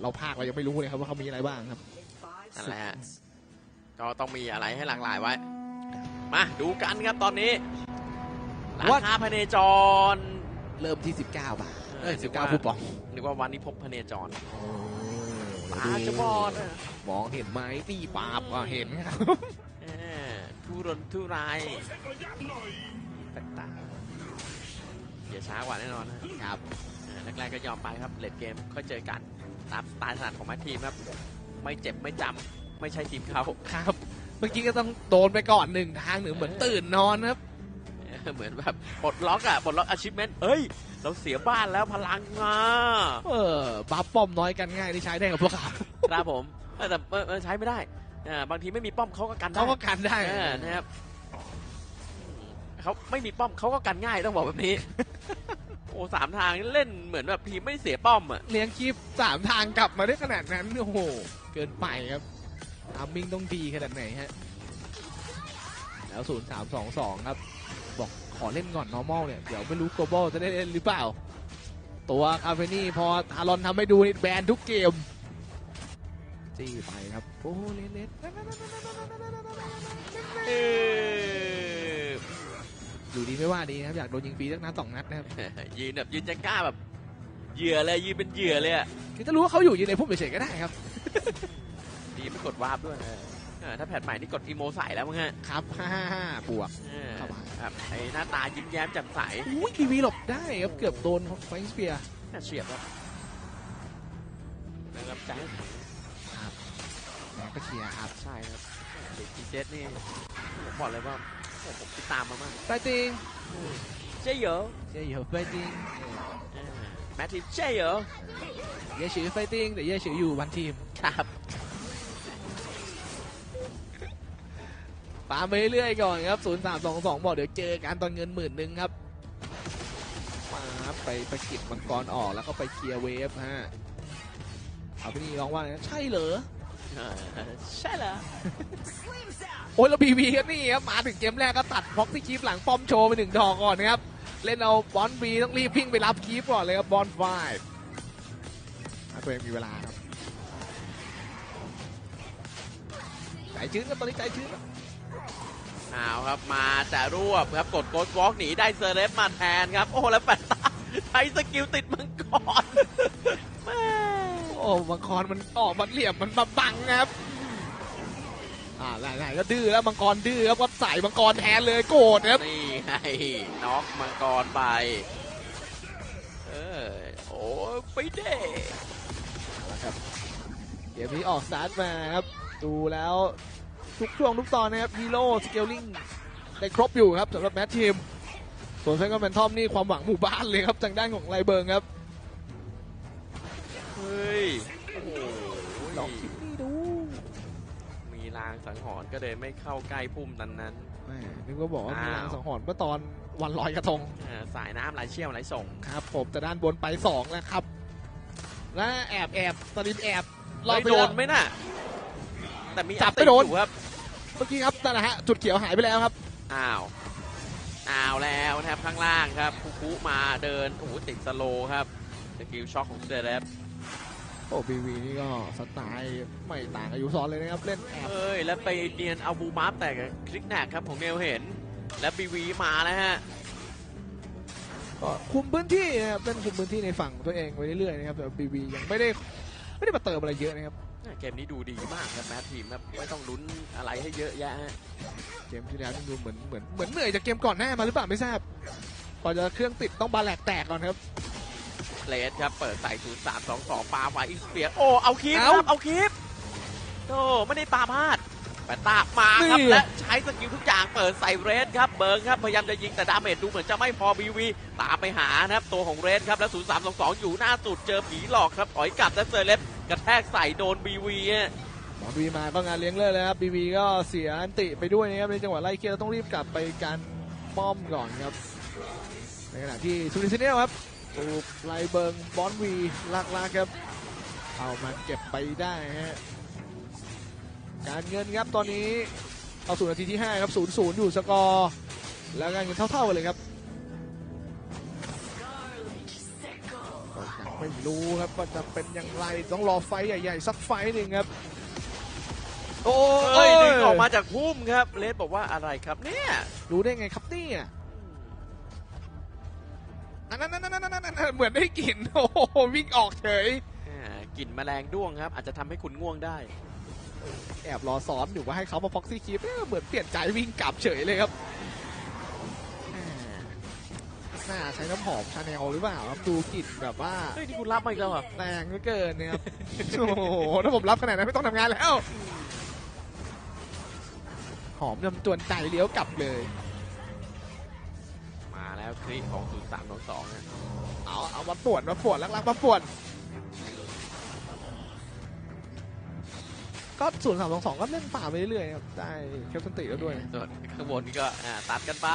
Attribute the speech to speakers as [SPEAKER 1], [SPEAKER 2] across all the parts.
[SPEAKER 1] เราภาคเรายังไม่รู้เลยครับว่าเขามีอะไรบ้างครับ
[SPEAKER 2] นั่นแหละฮะก็ต้องมีอะไรให้หลากหลายไว้ มาดูกันครับตอนนี้รา
[SPEAKER 1] ว่า
[SPEAKER 2] คาพเนจร
[SPEAKER 1] เริ่มที่ 19 บาทเอ้ย
[SPEAKER 2] เออนึกว่า
[SPEAKER 1] 19คูปอง
[SPEAKER 2] นึกว่าวันนี้พบพเนจร
[SPEAKER 1] โอ้
[SPEAKER 2] ตาจะบอดอะ
[SPEAKER 1] มองเห็นไหมตีปาบก็เห็นครับ
[SPEAKER 2] เออทุรนทุรายต่างๆอย่าช้ากว่าแน่นอนนะครับเออแรกๆก็ยอมไปครับเลดเกมค่อยเจอกัน ตามสไตล์ถนัดของแมททีมครับไม่เจ็บไม่จำไม่ใช่ทีมเขา
[SPEAKER 1] ครับ เมื่อกี้ก็ต้องโดนไปก่อนหนึ่งทางหนึ่งเหมือนตื่นนอนครับ
[SPEAKER 2] เออเหมือนแบบปลดล็อกอะปลดล็อก achievement เอ้ย เราเสียบ้านแล้วพลังมา
[SPEAKER 1] เออบัฟป้อมน้อยกันง่ายที่ใช้ได้กับพวกเขา
[SPEAKER 2] ครับผมเออแต่เออเออใช้ไม่ได้อ่าบางทีไม่มีป้อมเขาก็กันได้
[SPEAKER 1] เขาก็กันได้
[SPEAKER 2] เออนะครับเขาไม่มีป้อมเขาก็กันง่ายต้องบอกแบบนี้โอ้สามทางเล่นเหมือนแบบทีมไม่เสียป้อมอะ
[SPEAKER 1] เลี้ยงคลิปสามทางกลับมาได้ขนาดนั้น โอ้โห เกินไปครับทามมิ่งต้องดีขนาดไหนฮะ แล้ว0 3 2 2ครับ บอกขอเล่นก่อน normal เนี่ย เดี๋ยวไม่รู้ global จะได้เล่นหรือเปล่า ตัวคาเฟนี่พอทารอนทำให้ดูนี่แบนทุกเกม จี้ไปครับ โอ้เล่นเล่น
[SPEAKER 2] เอ
[SPEAKER 1] ยู่ดีไม่ว่าดีนะครับอยากโดนยิงฟรีสักนัดสองนัดนะครับ
[SPEAKER 2] ยืนแบบยืนจะกล้าแบบเหยื่อเลยยืนเป็นเหยื่อเลยอะ
[SPEAKER 1] คือถ้ารู้ว่าเขาอยู่ยืนในพุ่มเฉยๆก็ได้ครับ
[SPEAKER 2] ดีไม่กดวาร์ปด้วยเออเออถ้าแพทใหม่นี่กดอีโมใส่แล้วมั้งฮะ
[SPEAKER 1] ครับ555บวก
[SPEAKER 2] เออ
[SPEAKER 1] ครับ
[SPEAKER 2] แบบไอ้หน้าตายิ้มแย้มแจ่มใส
[SPEAKER 1] อุ้ยทีวีหลบได้ครับเกือบโดนไฟสเปียร์
[SPEAKER 2] น่าเฉียบครับนะครับใจ
[SPEAKER 1] แหมก็เชียร์ครับ
[SPEAKER 2] ใช่ครับเด็กทีเจนี่ผมบอกเลยว่า โอ้ผมติดตามมามาก
[SPEAKER 1] ไฟติง
[SPEAKER 2] เจ๊เหรอ
[SPEAKER 1] เชียร์อยู่ไฟติง
[SPEAKER 2] เออแมททีเจ๊เหรอ
[SPEAKER 1] เย่ชื่อไฟติงแต่เย่ชื่ออยู่วันทีม
[SPEAKER 2] ครับ
[SPEAKER 1] ตามไปเรื่อยๆก่อนครับ 0 3 2 2 บอกเดี๋ยวเจอกันตอนเงินหมื่นหนึ่งครับมาครับไปไปกิดมังกรออกแล้วก็ไปเคลียร์เวฟฮะเอาไปนี่ร้องว่าไงใช่เหรอ
[SPEAKER 2] เออ ใช่เหรอ
[SPEAKER 1] โอ้ยแล้วบีบีก็นี่ครับมาถึงเกมแรกก็ตัดพ็อกที่คีฟหลังป้อมโชว์ไปหนึ่งดอกก่อนนะครับ เล่นเอาบอลบีต้องรีบพิ้งไปรับคีฟก่อนเลยครับบอลไฟตัวเองมีเวลาครับใจชื้นครับตอนนี้ใจชื้นครับ
[SPEAKER 2] เอาครับมาจะรวบครับกดโกดวอล์กหนีได้เซอร์เรฟมาแทนครับ โอ้แล้วแปดตาใช้สกิลติดมังกรแม่
[SPEAKER 1] โอ้มังกรมันออกมันเหลี่ยมมันมาบังครับอ่าไหนๆก็ดื้อแล้วมังกรดื้อครับก็ใส่มังกรแทนเลยโกรธครับ
[SPEAKER 2] นี่ไงน็อกมังกรไปเออโอ้ไปเด้
[SPEAKER 1] เกมนี้ออกสตาร์ทมาครับดูแล้วทุกช่วงทุกตอนนะครับฮีโร่สเกลลิงได้ครบอยู่ครับสำหรับแมททีมส่วนเซนก็เป็นทอมนี่ความหวังหมู่บ้านเลยครับทางด้านของไรเบิร์งครับ
[SPEAKER 2] เฮ้ย โอ้โห
[SPEAKER 1] ลองคิดนี่ดู
[SPEAKER 2] มีลางสังหรณ์ก็เลยไม่เข้าใกล้พุ่มนั้นนั้น
[SPEAKER 1] แหม่นึกว่าบอกว่ามี
[SPEAKER 2] อ้าว
[SPEAKER 1] ลางสังหรณ์เมื่อตอนวันลอยกระทง
[SPEAKER 2] ๆเออสายน้ำไหลเชี่ยวไหลส่ง
[SPEAKER 1] ครับผมแต่ด้านบนไปสองแล้วครับ และแอบแอบตอนนี้แอบรอ
[SPEAKER 2] ไม่
[SPEAKER 1] ไป
[SPEAKER 2] โด
[SPEAKER 1] แล้ว
[SPEAKER 2] นไหมน่ะ แต่มี
[SPEAKER 1] จับ
[SPEAKER 2] อัตติ
[SPEAKER 1] ไม่โดน
[SPEAKER 2] อยู่ครับ
[SPEAKER 1] เมื่อกี้ครับนั่นแหละฮะจุดเขียวหายไปแล้วครับ
[SPEAKER 2] อ้าวอ้าวแล้วนะครับข้างล่างครับคุคุมาเดินโอ้โหติดสโลว์ครับสกิลช็อคของเดรฟ
[SPEAKER 1] โอ้บีวีนี่ก็สไตล์ไม่ต่างอายุซ้อนเลยนะครับ เล่นแอบ
[SPEAKER 2] เอ้ย แล้วไปเนียนเอาบูมาร์แต่กับคลิกแนกครับของเนลเห็น และบีวีมาแล้วฮะ
[SPEAKER 1] ก็คุมพื้นที่นะครับเล่นคุมพื้นที่ในฝั่งตัวเองไปเรื่อยๆนะครับแต่บีวียังไม่ได้ไม่ได้มาเติมอะไรเยอะนะครับ
[SPEAKER 2] เกมนี้ดูดีมากครับแมททีมครับไม่ต้องลุ้นอะไรให้เยอะแยะฮะ
[SPEAKER 1] เกมที่แล้วนี่ดูเหมือนเหมือนเหมือนเหนื่อยจากเกมก่อนหน้ามาหรือเปล่าไม่ทราบพอจะเครื่องติดต้องบาแหลกแตกก่อนครับ
[SPEAKER 2] เลสครับ เปิดใส่0 3 2 2ปาไฟอิสเปียโอ้ เอาคลิป
[SPEAKER 1] เอ้า
[SPEAKER 2] ครับ เอาคลิปโอ้ไม่ได้ปาพลาดแปดตามาครับ
[SPEAKER 1] นี่
[SPEAKER 2] และใช้สกิลทุกอย่างเปิดใส่เรสครับ เบิร์นครับ พยายามจะยิงแต่ดาเมจดูเหมือนจะไม่พอบีวีตามไปหานะครับ ตัวของเรสครับ แล้ว0 3 2 2อยู่หน้าสุดเจอผีหลอกครับถอยกลับและเซอร์เลฟกระแทกใส่โดนบีวีฮะ
[SPEAKER 1] หมอบีมาก็งานเลี้ยงเลิศเลยครับบีบีก็เสียอันติไปด้วยนะครับในจังหวะไล่เคลียร์แล้วต้องรีบกลับไปการป้อมก่อนครับ ในขณะที่ซูริซิเนียลครับ ถูกไลเบิงบอนวีลากลากครับ เอามาเก็บไปได้ฮะการเงินครับตอนนี้เอาสู่นาทีที่ 5 ครับ0ูนย์อยู่สกอร์ แล้วการเงินเท่าๆกันเลยครับก็ยังไม่มีรู้ครับว่าจะเป็นอย่างไรต้องรอไฟท์ใหญ่ๆ สักไฟท์หนึ่งครับ โอ้
[SPEAKER 2] เอ้
[SPEAKER 1] ย
[SPEAKER 2] ยดึงออกมาจากพุ่มครับเลสบอกว่าอะไรครับเนี่ย
[SPEAKER 1] รู้ได้ไงครับเนี่ยอันนั้นนั่นนั่นนั่น เหมือนได้กลิ่นโอ้โหวิ่งออกเฉย
[SPEAKER 2] อ่ากลิ่นแมลงด้วงครับ อาจจะทำให้คุณง่วงได้
[SPEAKER 1] แอบรอซ้อนอยู่ว่าให้เขามาฟ็อกซี่คีฟเหมือนเปลี่ยนใจวิ่งกลับเฉยเลยครับแหม่น่าใช้น้ำหอมชาแนลหรือเปล่าครับดูกลิ่นแบบว่า
[SPEAKER 2] เฮ้ยนี่คุณรับมาอีกแล้วเหรอ
[SPEAKER 1] แรงเหลือเกินเนี่ยครับ โอ้โหถ้าผมรับขนาดนั้นไม่ต้องทำงานแล้ว หอมนำจวนใจเลี้ยวกลับเลย
[SPEAKER 2] มาแล้วคลิปของ0322นะ
[SPEAKER 1] เอาเอามาป่วนมาป่วนลักๆมาป่วนก็ศูนย์สามสองสองก็เล่นฝ่าไปเรื่อยๆครับได้เคปตันติแล้วด้วย
[SPEAKER 2] ส่วนข้างบนนี่ก็อ่าตัดกันไป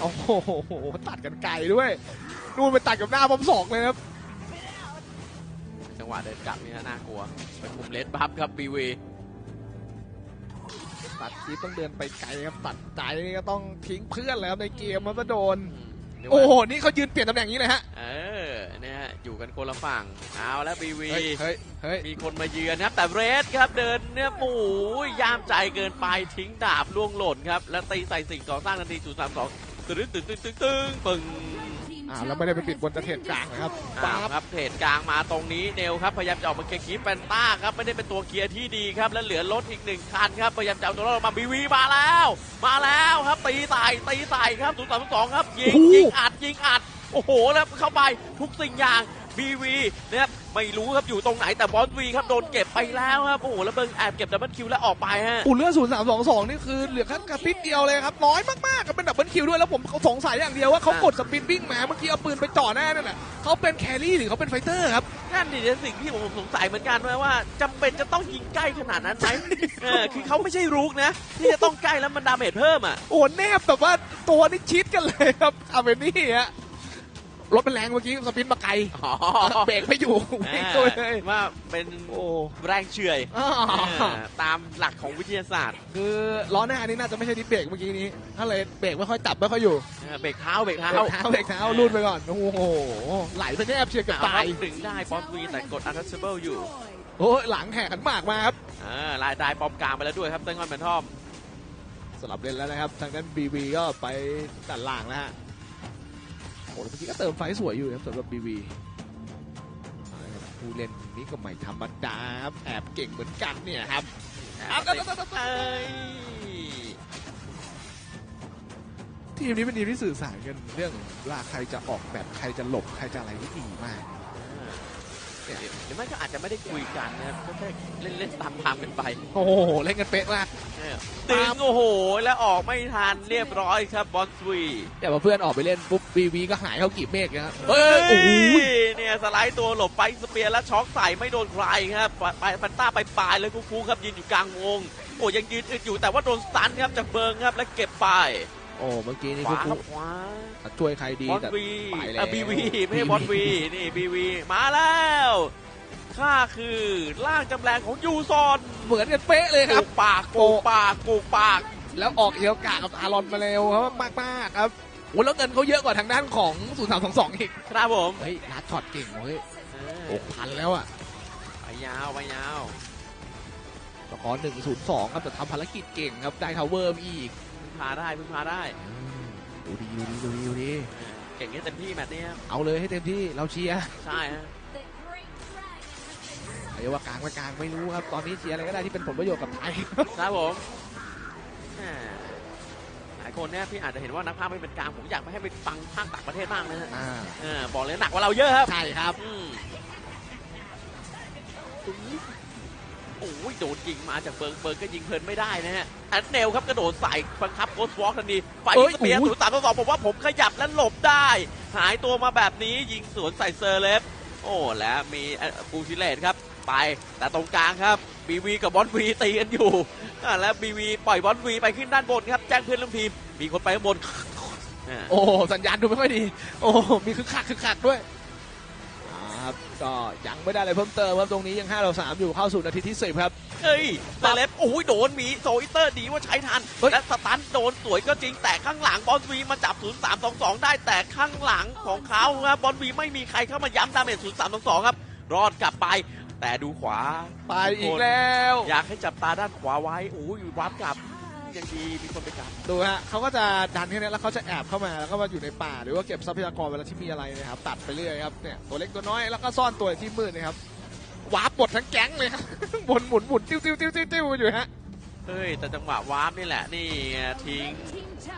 [SPEAKER 1] โอ้โหตัดกันไกลด้วยนู่นไปตัดกับหน้าบอมสองเลยครับ
[SPEAKER 2] จังหวะเดินกลับนี่น่ากลัวเป็นมุมเลสบัฟครับบีวี
[SPEAKER 1] ตัดคลิปต้องเดินไปไกลครับตัดใจนี่ก็ต้องทิ้งเพื่อนแล้วครับในเกมมันมาโดน โอ้โห นี่เขายืนเปลี่ยนตำแหน่งนี้เลยฮะ
[SPEAKER 2] เออเนี่ยฮะอยู่กันคนละฝั่งเอาแล้วบีวี
[SPEAKER 1] เฮ้ย เฮ้ย เฮ้ย
[SPEAKER 2] มีคนมาเยือนครับแต่เรสครับเดินเนี่ยหมูย่ามใจเกินไปทิ้งดาบล่วงหล่นครับ แล้วตีใส่สิ่งก่อสร้างทันทีจุดสามสองตึ้งตึ้งตึ้งตึ้งตึ้งปึ้ง
[SPEAKER 1] อ่าแล้วไม่ได้ไปปิดบนตะเทนกลางนะครับ
[SPEAKER 2] อ้าว
[SPEAKER 1] ปั๊บ
[SPEAKER 2] ครับเพจกลางมาตรงนี้เนวครับพยายามจะออกมาเคลียร์คีฟแฟนต้าครับไม่ได้เป็นตัวเคลียร์ที่ดีครับแล้วเหลือรถอีกหนึ่งคันครับพยายามจะเอาตัวรอดออกมาบีวีมาแล้ว มาแล้วครับตีใส่ตีใส่ครับศูนย์สามสองครับยิงยิงอัดยิงอัดโอ้โหแล้วเข้าไปทุกสิ่งอย่างบีวีนะครับ ไม่รู้ครับอยู่ตรงไหนแต่บอสวีครับโดนเก็บไปแล้วครับโอ้โหแล้วเบิงแอบเก็บดับเบิลคิวแล้วออกไปฮะ
[SPEAKER 1] อุ่นเลือดศูนย์สามสองสองนี่คือเหลือแค่กระติดเดียวเลยครับน้อยมากๆกับเป็นดับเบิลคิวด้วยแล้วผมสงสัยอย่างเดียวว่าเขา
[SPEAKER 2] อะ
[SPEAKER 1] กดสปินวิ่งมาเมื่อกี้เอาปืนไปจ่อหน้านั่นแหละเขาเป็นแครี่หรือเขาเป็นไฟเตอร์ครับ
[SPEAKER 2] นั่นดิเป็นสิ่งที่ผมสงสัยเหมือนกันว่าว่าจำเป็นจะต้องยิงใกล้ขนาดนั้นไหมเออคือเขาไม่ใช่รุกนะ ที่จะต้องใกล้แล้วมันดาเมจเพิ่มอะ
[SPEAKER 1] โอ้แนบแบบว่าตัวนี่ชิดกันเลยครับอาเวนี่ฮะ รถเป็นแรงเมื่อกี้สปินมาไกล
[SPEAKER 2] อ๋อ
[SPEAKER 1] เบรกไม่อยู่วิ่งตัวเลย
[SPEAKER 2] ว่าเป็น
[SPEAKER 1] โอ้
[SPEAKER 2] แรงเฉื่อย
[SPEAKER 1] อ่า
[SPEAKER 2] เออตามหลักของวิทยาศาสตร์
[SPEAKER 1] คือล้อหน้านี่น่าจะไม่ใช่ดิสเบรกเมื่อกี้นี้ถ้าเลยเบรกไม่ค่อยจับไม่ค่อยอยู่
[SPEAKER 2] เออเบรกเท้าเบรก
[SPEAKER 1] เบ
[SPEAKER 2] เท้าร
[SPEAKER 1] กเท้าเบรกเท้าลูดไปก่อนโอ้โหไหลไปแนบเชียร์เกับ
[SPEAKER 2] เอา
[SPEAKER 1] ตาย
[SPEAKER 2] ครับดึงได้ป๊อปวีแต่กด untouchable อยู่
[SPEAKER 1] โอ้ยหลังแข่ขันหมากมาครับ
[SPEAKER 2] เออลายได้ปอมกลางไปแล้วด้วยครับเต้นงอนแมนทอม
[SPEAKER 1] สลับเล่นแล้วนะครับ ทางด้านบีบีก็ไปตัดล่างแล้วฮะ โอ้ยเมื่อกี้ก็เติมไฟสวยอยู่นะครับสำหรับบีบีผู้เล่นนี้ก็ไม่ธรรมดาครับแอบเก่งเหมือนกันเนี่ยครับเอาเอาเอาเอา
[SPEAKER 2] เอ้ย
[SPEAKER 1] ทีมนี้เป็นทีมที่สื่อสารกันเรื่องว่าใครจะออกแบบใครจะหลบใครจะอะไรที่ดีมาก
[SPEAKER 2] เดี๋ยว หรือไม่ก็อาจจะไม่ได้คุยกันนะครับก็แค่เล่นเล่นๆตามตามๆกันไป
[SPEAKER 1] โอ้โห เล่นกันเป๊ะมาก
[SPEAKER 2] เออดึงโอ้โห แล้วออกไม่ทันเรียบร้อยครับบอลสวี
[SPEAKER 1] แต่พอเพื่อนออกไปเล่นปุ๊บบีบีก็หายเข้ากีบเมฆนะครับเฮ้ยโอ้โห
[SPEAKER 2] เนี่ยสไลด์ตัวหลบไปสเปียร์แล้วช็อกใส่ไม่โดนใครครับไปไปฟันต้าไปปลายเลยคูคูครับยืนอยู่กลางวงโอ้ยังยืนอึดอยู่แต่ว่าโดนสตันครับจากเบิงครับแล้วเก็บไป
[SPEAKER 1] โอ้เมื่อกี้นี่
[SPEAKER 2] ข
[SPEAKER 1] คุ
[SPEAKER 2] วาค
[SPEAKER 1] กู
[SPEAKER 2] รับขวา
[SPEAKER 1] ช่วยใครดี
[SPEAKER 2] บอล
[SPEAKER 1] แต่
[SPEAKER 2] วี
[SPEAKER 1] ไปแล้ว
[SPEAKER 2] อะบีวีไม่ใช่บอลวีนี่บีวีมาแล้วข้าคือร่างจำแรงของยูซอน
[SPEAKER 1] เหมือนกันเป๊ะเลยค
[SPEAKER 2] กู
[SPEAKER 1] รับ
[SPEAKER 2] กปากกูกปากกูกปาก
[SPEAKER 1] แล้วออกเอียวกากับอารอนมาเร็วครับมากมากๆครับโอ้แล้วเงินเขาเยอะกว่าทางด้านของ0322อีก
[SPEAKER 2] ครับผม
[SPEAKER 1] เฮ้ยลัดช็อตเก่งเว้ย
[SPEAKER 2] เอ
[SPEAKER 1] ห
[SPEAKER 2] อก
[SPEAKER 1] พันแล้วอะ
[SPEAKER 2] ไปยาวไปยาว
[SPEAKER 1] สกอร์102ครับแต่ทำภารกิจเก่งครับได้ทาวเวอร์มาอีก
[SPEAKER 2] พึ่งพาได้พึ่งพาได้
[SPEAKER 1] ดูดีดูดีดูดีดูดี
[SPEAKER 2] เออเก่งให้เต็มที่แมตช์นี้ครับ
[SPEAKER 1] เอาเลยให้เต็มที่เราเชียร์
[SPEAKER 2] ใช่ฮะ
[SPEAKER 1] เรียกว่ากลางไม่กลางไม่รู้ครับตอนนี้เชียร์อะไรก็ได้ที่เป็นผลประโยชน์กับไทย
[SPEAKER 2] ครับผมแหมหลายคนเนี่ยพี่อาจจะเห็นว่านักภาพไม่เป็นกลางผมอยากไปให้ไปฟังภาคต่างประเทศบ้างนะฮะ
[SPEAKER 1] อ่า
[SPEAKER 2] เออบอกเลยหนักกว่าเราเยอะครับ
[SPEAKER 1] ใช่ครับ
[SPEAKER 2] อืมโอ้ยโดนยิงมาจากเบิร์กเบิร์กก็ยิงเพลินไม่ได้นะฮะอันเนลครับกระโดดใส่บังคับโกสวอล์กทันทีไฟ
[SPEAKER 1] เอ้ย
[SPEAKER 2] สเปียร์
[SPEAKER 1] โอ้โห
[SPEAKER 2] ศูนย์สามต่อสองผมว่าผมขยับและหลบได้ หายตัวมาแบบนี้ยิงสวนใส่เซอร์เลฟโอ้แล้วมีบูชิเลตครับไปแต่ตรงกลางครับบีวีกับบอลวีตีกันอยู่อ่าแล้วบีวีปล่อยบอลวีไปขึ้นด้านบนครับแจ้งเพื่อนร่วมทีมมีคนไปข้างบนอ่า
[SPEAKER 1] โอ้สัญญาณดูไม่ค่อยดี โอ้มีคึกคักคึกคักด้วยอ่าครับ ก็ก็ยังไม่ได้อะไรเพิ่มเติมครับตรงนี้ยัง5ต่อ3อยู่เข้าสู่นาทีที่ 10 ครับ
[SPEAKER 2] เฮ้ยเซเลบโอ้ยโดนหมีโซอิเตอร์ดีว่าใช้ทัน
[SPEAKER 1] เฮ้ย
[SPEAKER 2] และสตันโดนสวยก็จริงแต่ข้างหลังบอลวีมาจับ 0 3 2 2 ได้แต่ข้างหลังของเขาครับบอลวีไม่มีใครเข้ามาย้ำดาเมจ0 3 2 2 ครับ รอดกลับไป แต่ดูขวา
[SPEAKER 1] ไปอีกแล้ว
[SPEAKER 2] อยากให้จับตาด้านขวาไว้โอ้ยวับกลับ ยังดีมีคนไปกัน
[SPEAKER 1] ดูฮะเขาก็จะดันแค่นี้แล้วเขาจะแอบเข้ามาแล้วก็มาอยู่ในป่า หรือว่าเก็บทรัพยากรเวลาที่มีอะไรนะครับตัดไปเรื่อยครับเนี่ยตัวเล็กตัวน้อยแล้วก็ซ่อนตัวที่มืดนะครับวาร์ปหมดทั้งแก๊งเลยครับหมุนหมุนหมุนติ้วติ้วติ้วติ้วติ้วอยู่ฮะ
[SPEAKER 2] เฮ้ยแต่จังหวะวาร์ปนี่แหละนี่ทิ้ง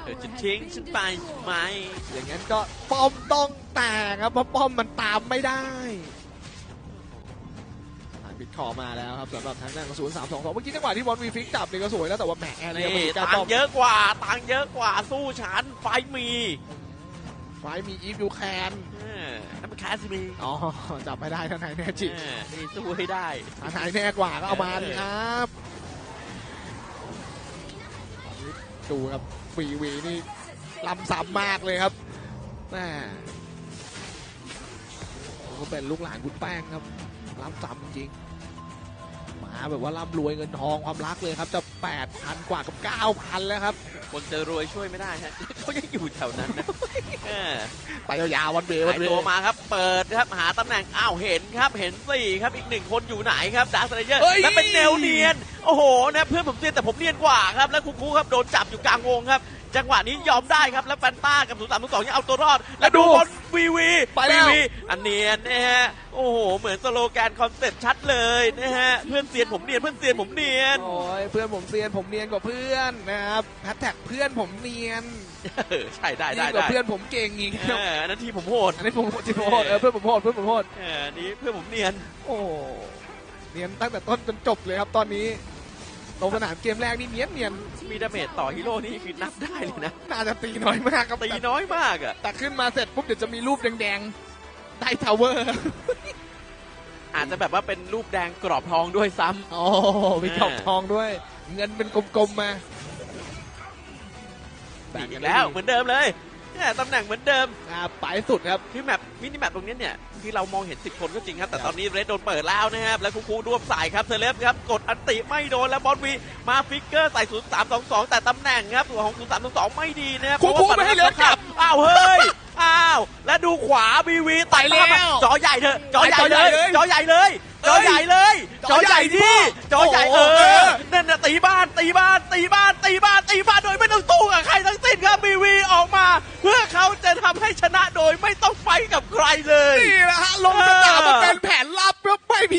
[SPEAKER 2] เออจะทิ้งฉันไปไหม
[SPEAKER 1] อย่างนั้นก็ป้อมต้องแตกครับเพราะป้อมมันตามไม่ได้ บิดคอมาแล้วครับสำหรับทางด้านของศูนย์สามสองสองเมื่อกี้จังหวะที่บอลวีฟิกจับเนี่ยก็สวยแล้วแต่ว่าแหมแอนเนี่ย
[SPEAKER 2] นี่
[SPEAKER 1] มันการ
[SPEAKER 2] ตั
[SPEAKER 1] ป้
[SPEAKER 2] ง
[SPEAKER 1] อม
[SPEAKER 2] ค์เยอะกว่าตังค์เยอะกว่าสู้ฉันไฟมี
[SPEAKER 1] ไฟมีอีฟยูแคน
[SPEAKER 2] เออนั่นเป็นแคสมี
[SPEAKER 1] อ๋อจับไม่ได้ทางไหนแน่จริง
[SPEAKER 2] เออนี่สู้ให้ได้
[SPEAKER 1] ทางไหนแน่กว่าก็เอามาดิครับดูครับวีวีนี่ลำซ้ำมากเลยครับแม่ก็เป็นลูกหลานคุณแป้งครับลำซ้ำจริงมา แบบว่าร่ำรวยเงินทองความรักเลยครับ จะ 8,000 กว่ากับ 9,000 แล้วครับ
[SPEAKER 2] คนจะรวยช่วยไม่ได้ฮะเขายังอยู่แถวนั้นนะเออ
[SPEAKER 1] ไปยาวๆวันเบวั
[SPEAKER 2] หานย
[SPEAKER 1] เบ
[SPEAKER 2] ตัวมาครับ เปิดครับหาตำแหน่งอ้าวเห็นครับเห็นสี่ครับอีกหนึ่งคนอยู่ไหนครับดาร์คเลเยอร์และเป็นแนวเนียน โอ้โหนะเพื่อนผมเนียนแต่ผมเนียนกว่าครับแล้วคุกคูครับโดนจับอยู่กลางวงครับ จังหวะนี้ยอมได้ครับแล้วแฟนต้ากับศูนย์สามสองยังเอาตัวรอด แล้วดูบอลวีวี
[SPEAKER 1] ไปแล้ว
[SPEAKER 2] วีอันเนียนนะฮะโอ้โหเหมือนสโลแกนคอนเซ็ปต์ชัดเลยนะฮะเพื่อนเซียนผมเนียนเพื่อนเซียนผมเนียน
[SPEAKER 1] โอ้ยเพื่อนผมเซียนผมเนียนกว่าเพื่อนนะครับแฮชแท็กเพื่อนผมเนียน
[SPEAKER 2] เออใช่ได้ได้
[SPEAKER 1] ยิ่งกว่า
[SPEAKER 2] ได้
[SPEAKER 1] เพื่อนผมเก่งอีก
[SPEAKER 2] เอออันนั้นทีผมโหด
[SPEAKER 1] อันนี้ผมที่ผมโหดเออเพื่อนผมโหดเพื่อนผมโหด
[SPEAKER 2] เอออันนี้เพื่อนผมเนียน
[SPEAKER 1] โอ้เนียนตั้งแต่ต้นจนจบเลยครับตอนนี้ ลงสนามเกมแรกนี่เนียนเนียน
[SPEAKER 2] มีดาเมจต่อฮีโร่นี่คือนับได้เลยนะ
[SPEAKER 1] น่าจะตีน้อยมากครับ
[SPEAKER 2] ตี
[SPEAKER 1] แต่
[SPEAKER 2] น้อยมากอะ
[SPEAKER 1] แต่ขึ้นมาเสร็จปุ๊บเดี๋ยวจะมีรูปแดงๆ ได้ทาวเวอร์
[SPEAKER 2] อาจจะแบบว่าเป็นรูปแดงกรอบทองด้วยซ้ำ
[SPEAKER 1] โอ้มีกรอบทองด้วย เงินเป็นกลมๆมาแบ่ง
[SPEAKER 2] อี
[SPEAKER 1] กัน
[SPEAKER 2] ก
[SPEAKER 1] ได้
[SPEAKER 2] แล้ว
[SPEAKER 1] ดี
[SPEAKER 2] เหมือนเดิมเลยเนี่ยตำแหน่งเหมือนเดิม
[SPEAKER 1] อ่าไปสุดครับ
[SPEAKER 2] คือแมป มินิแมปตรงเนี้ยเนี่ยที่เรามองเห็น 10 คนก็จริงครับ แต่ตอนนี้เรดโดนเปิดแล้วนะครับ แล้วคูคูร่วมสายครับเซเลบครับ กดอันติไม่โดน แล้วบอลวีมาฟิกเกอร์ใส่0 3 2 2 แต่ตำแหน่งครับตัวของ0 3 2 2 ไม่ดีนะครับ
[SPEAKER 1] คูคู
[SPEAKER 2] พราะว่า
[SPEAKER 1] ไม่ให้เหลือจับ
[SPEAKER 2] อ้าวเฮ้ยอ้าว ดูขวาบีวีไต่
[SPEAKER 1] ตาม
[SPEAKER 2] มวจอใหญ่เถอะจอใหญ่เลย
[SPEAKER 1] จอใหญ่เล
[SPEAKER 2] ยจอใหญ่เลยจอใหญ่ดิจอใหญ่เออนั่นน่ะตีบ้านตีบ้านตีบ้านตีบ้านตีบ้าน
[SPEAKER 1] โดยไม่ต้อ
[SPEAKER 2] งสู้กับใครทั้งสิ้นครับบีวีออกมา เพื่อ
[SPEAKER 1] เขาจะทำให้
[SPEAKER 2] ชนะโดยไม่ต้องไฟกับใครเลยนี่
[SPEAKER 1] แหละฮะลงส
[SPEAKER 2] นามมาเป็นแผนลับเพื่อไม่มี